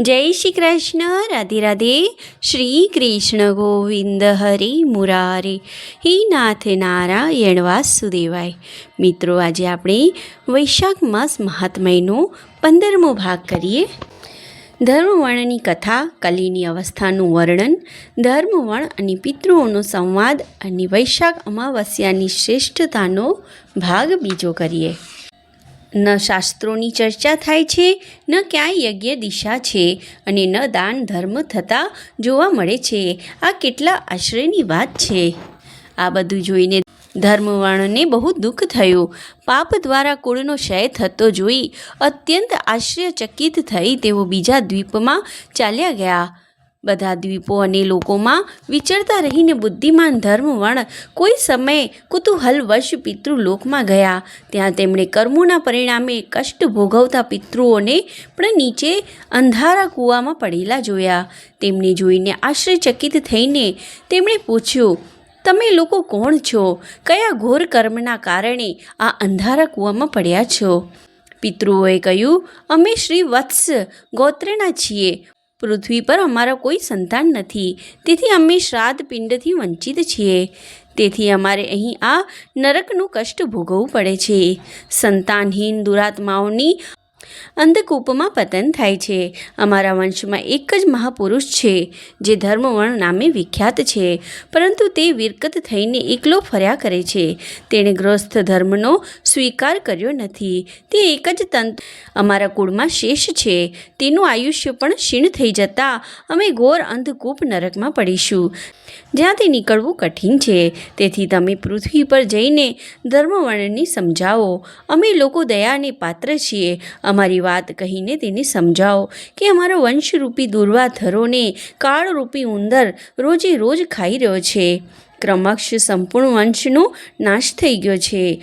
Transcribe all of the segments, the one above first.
જય શ્રી કૃષ્ણ, રાધે રાધે. શ્રી કૃષ્ણ ગોવિંદ હરિ મુરારે. હે નાથ નારાયણ વાસુદેવાય. મિત્રો, આજે આપણે વૈશાખ માસ મહાત્મયનો પંદરમો ભાગ કરીએ. ધર્મવર્ણની કથા, કલીની અવસ્થાનું વર્ણન, ધર્મવર્ણ અને પિતૃઓનો સંવાદ અને વૈશાખ અમાવસ્યાની શ્રેષ્ઠતાનો ભાગ બીજો કરીએ. ન શાસ્ત્રોની ચર્ચા થાય છે, ન ક્યાંય યજ્ઞ દિશા છે અને ન દાન ધર્મ થતાં જોવા મળે છે. આ કેટલા આશ્રયની વાત છે. આ બધું જોઈને ધર્મવર્ણને બહુ દુઃખ થયું. પાપ દ્વારા કુળનો ક્ષય થતો જોઈ અત્યંત આશ્ચર્યચકિત થઈ તેઓ બીજા દ્વીપમાં ચાલ્યા ગયા. બધા દ્વીપો અને લોકોમાં વિચરતા રહીને બુદ્ધિમાન ધર્મવર્ણ કોઈ સમયે કુતૂહલવશ પિતૃલોકમાં ગયા. ત્યાં તેમણે કર્મોના પરિણામે કષ્ટ ભોગવતા પિતૃઓને પણ નીચે અંધારા કૂવામાં પડેલા જોયા. તેમને જોઈને આશ્ચર્યચકિત થઈને તેમણે પૂછ્યું, તમે લોકો કોણ છો? કયા ઘોર કર્મના કારણે આ અંધારા કૂવામાં પડ્યા છો? પિતૃઓએ કહ્યું, અમે શ્રી વત્સ ગોત્રના છીએ. પૃથ્વી પર અમારા કોઈ સંતાન નથી. તેથી અમે શ્રાદ્ધ પિંડથી વંચિત છીએ. તેથી અમારે અહીં આ નરકનું કષ્ટ ભોગવવું પડે છે. સંતાનહીન દુરાત્માઓની અંધકૂપમાં પતન થાય છે. અમારા વંશમાં એક જ મહાપુરુષ છે, જે ધર્મવર્ણ નામે વિખ્યાત છે, પરંતુ તે વિરકત થઈને એકલો ફર્યા કરે છે. તેણે ગૃહસ્થ ધર્મનો સ્વીકાર કર્યો નથી. તે એક જ તંત્ર અમારા કુળમાં શેષ છે. તેનું આયુષ્ય પણ ક્ષીણ થઈ જતાં અમે ઘોર અંધકૂપ નરકમાં પડીશું. જ્યાંથી નીકળવું કઠિન છે. તેથી તમે પૃથ્વી પર જઈને ધર્મવર્ણની સમજાવો. અમે લોકો દયાને પાત્ર છીએ. અમારી વાત કહીને તેને સમજાવો કે અમારો વંશરૂપી દુર્વાધરોને કાળરૂપી ઉંદર રોજે રોજ ખાઈ રહ્યો છે. ક્રમક્ષ સંપૂર્ણ વંશનો નાશ થઈ ગયો છે.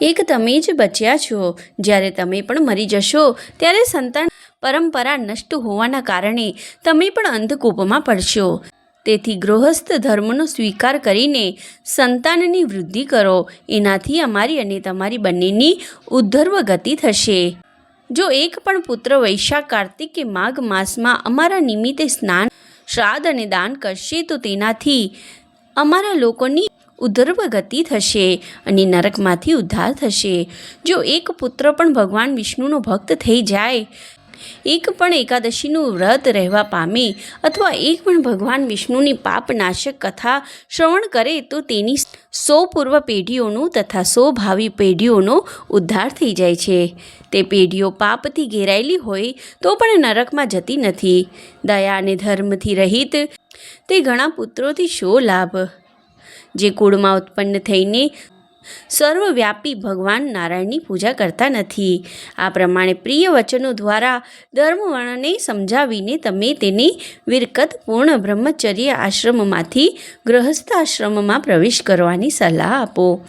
એક તમે જ બચ્યા છો. જ્યારે તમે પણ મરી જશો, ત્યારે સંતાન પરંપરા નષ્ટ હોવાના કારણે તમે પણ અંધકૂપમાં પડશો. તેથી ગૃહસ્થ ધર્મનો સ્વીકાર કરીને સંતાનની વૃદ્ધિ કરો. એનાથી અમારી અને તમારી બંનેની ઉદ્ધર્વ ગતિ થશે. જો એક પણ પુત્ર વૈશાખ, કાર્તિક કે માઘ માસમાં અમારા નિમિત્તે સ્નાન, શ્રાદ્ધ અને દાન કરશે, તો તેનાથી અમારા લોકોની ઉધર્વ ગતિ થશે અને નરકમાંથી ઉદ્ધાર થશે. જો એક પુત્ર પણ ભગવાન વિષ્ણુનો ભક્ત થઈ જાય એક પણ એકાદશીનું વ્રત રહેવા પામે અથવા એક પણ ભગવાન વિષ્ણુની પાપનાશક કથા શ્રવણ કરે તો તેની સો પૂર્વ પેઢીઓનું તથા સો ભાવિ પેઢીઓનો ઉદ્ધાર થઈ જાય છે. તે પેઢીઓ પાપથી ઘેરાયેલી હોય તો પણ નરકમાં જતી નથી. દયા અને ધર્મથી રહિત તે ઘણા પુત્રોથી શો લાભ. જે કુળમાં ઉત્પન્ન થઈને સર્વવ્યાપી ભગવાન નારાયણની પૂજા કરતા નથી. આ પ્રમાણે પ્રિય વચનો દ્વારા ધર્મવર્ણને સમજાવીને તમે તેને વિરકત પૂર્ણ બ્રહ્મચર્ય આશ્રમમાંથી ગ્રહસ્થ આશ્રમમાં પ્રવેશ કરવાની સલાહ આપો.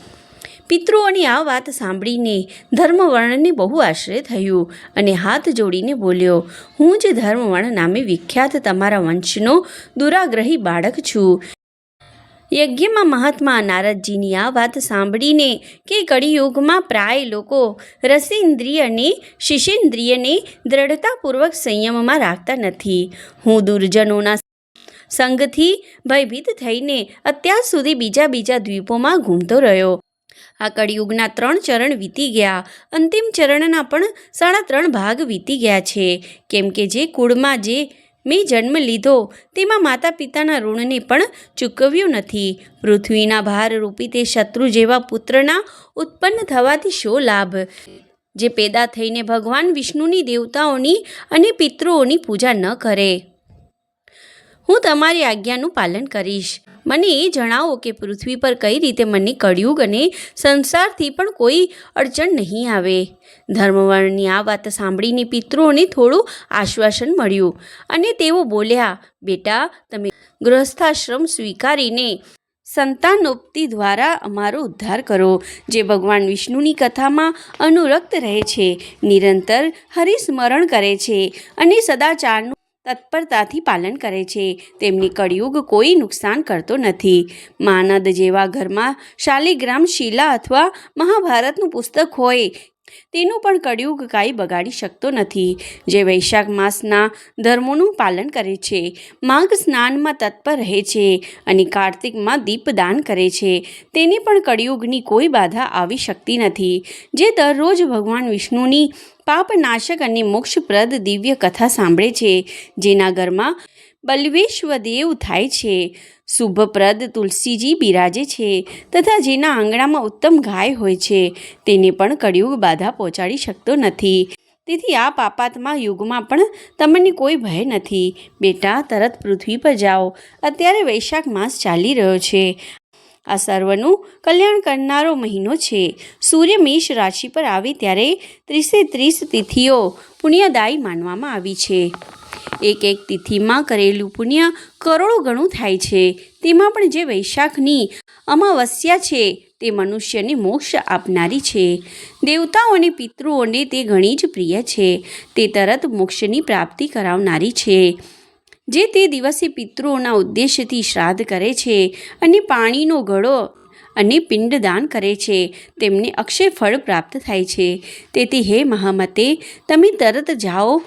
પિતૃઓની આ વાત સાંભળીને ધર્મવર્ણને બહુ આશ્ચર્ય થયું અને હાથ જોડીને બોલ્યો, હું જ ધર્મવર્ણ નામે વિખ્યાત તમારા વંશનો દુરાગ્રહી બાળક છું. યજ્ઞમાં મહાત્મા નારદજીની આ વાત સાંભળીને કે કળિયુગમાં પ્રાય લોકો રસિન્દ્રિયને શિષેન્દ્રિયને દ્રઢતાપૂર્વક સંયમમાં રાખતા નથી. હું દુર્જનોના સંગથી ભયભીત થઈને અત્યાર સુધી બીજા બીજા દ્વીપોમાં ઘૂમતો રહ્યો. આ કળિયુગના ત્રણ ચરણ વીતી ગયા. અંતિમ ચરણના પણ સાડા ત્રણ ભાગ વીતી ગયા છે. કેમ કે જે કુળમાં જે મેં જન્મ લીધો. તેમાં માતા પિતાના ઋણને પણ ચૂકવ્યું નથી. પૃથ્વીના ભારરૂપી તે શત્રુ જેવા પુત્રના ઉત્પન્ન થવાથી શો લાભ? જે પેદા થઈને ભગવાન વિષ્ણુની દેવતાઓની અને પિતૃઓની પૂજા ન કરે. હું તમારી આજ્ઞાનું પાલન કરીશ. મને એ જણાવો કે પૃથ્વી પર કઈ રીતે મને કળિયુગ અને સંસારથી પણ કોઈ અડચણ નહીં આવે. ધર્મવર્ણની આ વાત સાંભળીને પિતૃઓને થોડું આશ્વાસન મળ્યું અને તેઓ બોલ્યા, બેટા, તમે ગૃહસ્થાશ્રમ સ્વીકારીને સંતાનોપતિ દ્વારા અમારો ઉદ્ધાર કરો, જે ભગવાન વિષ્ણુની કથામાં અનુરક્ત રહે છે, નિરંતર હરિસ્મરણ કરે છે અને સદાચારનું તત્પરતાથી પાલન કરે છે. તેમની કળિયુગ કોઈ નુકસાન કરતો નથી. માનદ જેવા ઘરમાં શાલિગ્રામ શિલા અથવા મહાભારતનું પુસ્તક હોય, તેનું પણ કળિયુગ કાંઈ બગાડી શકતો નથી. જે વૈશાખ માસના ધર્મોનું પાલન કરે છે. માઘ સ્નાનમાં તત્પર રહે છે અને કાર્તિકમાં દીપદાન કરે છે. તેને પણ કળિયુગની કોઈ બાધા આવી શકતી નથી. જે દરરોજ ભગવાન વિષ્ણુની પાપનાશક અને મોક્ષપ્રદ દિવ્ય કથા સાંભળે છે, જેના ઘરમાં બલવેશ્વદેવ થાય છે. શુભપ્રદ તુલસીજી બિરાજે છે તથા જેના આંગણામાં ઉત્તમ ગાય હોય છે, તેને પણ કળિયુગ બાધા પહોંચાડી શકતો નથી. તેથી આ પાપાત્મા યુગમાં પણ તમને કોઈ ભય નથી. બેટા, તરત પૃથ્વી પર જાઓ. અત્યારે વૈશાખ માસ ચાલી રહ્યો છે. આ સર્વનું કલ્યાણ કરનારો મહિનો છે. સૂર્ય મેષ રાશિ પર આવે ત્યારે ત્રીસે ત્રીસ તિથિઓ પુણ્યદાયી માનવામાં આવી છે. એક એક તિથિમાં કરેલું પુણ્ય કરોડો ગણું થાય છે. તેમાં પણ જે વૈશાખની અમાવસ્યા છે, તે મનુષ્યને મોક્ષ આપનારી છે. દેવતાઓ અને પિતૃઓને તે ઘણી જ પ્રિય છે. તે તરત મોક્ષની પ્રાપ્તિ કરાવનારી છે. જે તે દિવસે પિતૃઓના ઉદ્દેશ્યથી શ્રાદ્ધ કરે છે અને પાણીનો ઘડો અને પિંડદાન કરે છે, તેમને અક્ષય ફળ પ્રાપ્ત થાય છે. તેથી હે મહામતે, તમે તરત જાઓ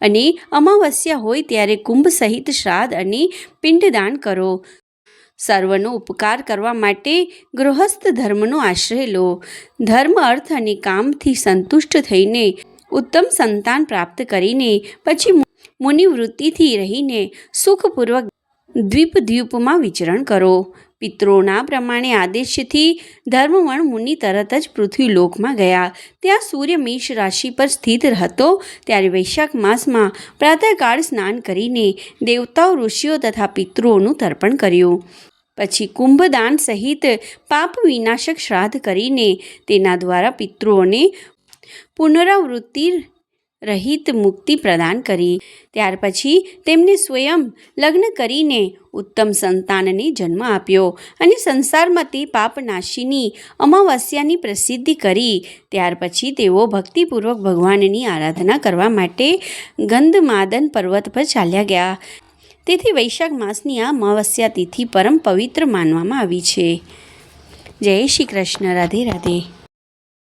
અને અમાવસ્યા હોય ત્યારે કુંભ સહિત શ્રાદ્ધ અને પિંડદાન કરો. સર્વનો ઉપકાર કરવા માટે ગૃહસ્થ ધર્મનો આશ્રય લો. ધર્મ, અર્થ અને કામથી સંતુષ્ટ થઈને ઉત્તમ સંતાન પ્રાપ્ત કરીને પછી મુનિવૃત્તિથી રહીને સુખપૂર્વક દ્વીપ દ્વીપમાં વિચરણ કરો. પિત્રોના પ્રમાણે આદેશથી ધર્મવણ મુનિ તરત જ પૃથ્વીલોકમાં ગયા. ત્યાં સૂર્ય મેષ રાશિ પર સ્થિત હતો. ત્યારે વૈશાખ માસમાં પ્રાતઃકાળ સ્નાન કરીને દેવતાઓ, ઋષિઓ તથા પિતૃઓનું તર્પણ કર્યું. પછી કુંભદાન સહિત પાપ વિનાશક શ્રાદ્ધ કરીને તેના દ્વારા પિતૃઓને પુનરાવૃત્તિ રહિત મુક્તિ પ્રદાન કરી. ત્યાર પછી તેમને સ્વયં લગ્ન કરીને ઉત્તમ સંતાનને જન્મ આપ્યો અને સંસારમાં તે પાપનાશીની અમાવસ્યાની પ્રસિદ્ધિ કરી. ત્યાર પછી તેઓ ભક્તિપૂર્વક ભગવાનની આરાધના કરવા માટે ગંધમાદન પર્વત પર ચાલ્યા ગયા. તેથી વૈશાખ માસની આ અમાવસ્યા તિથિ પરમ પવિત્ર માનવામાં આવી છે. જય શ્રી કૃષ્ણ. રાધે રાધે.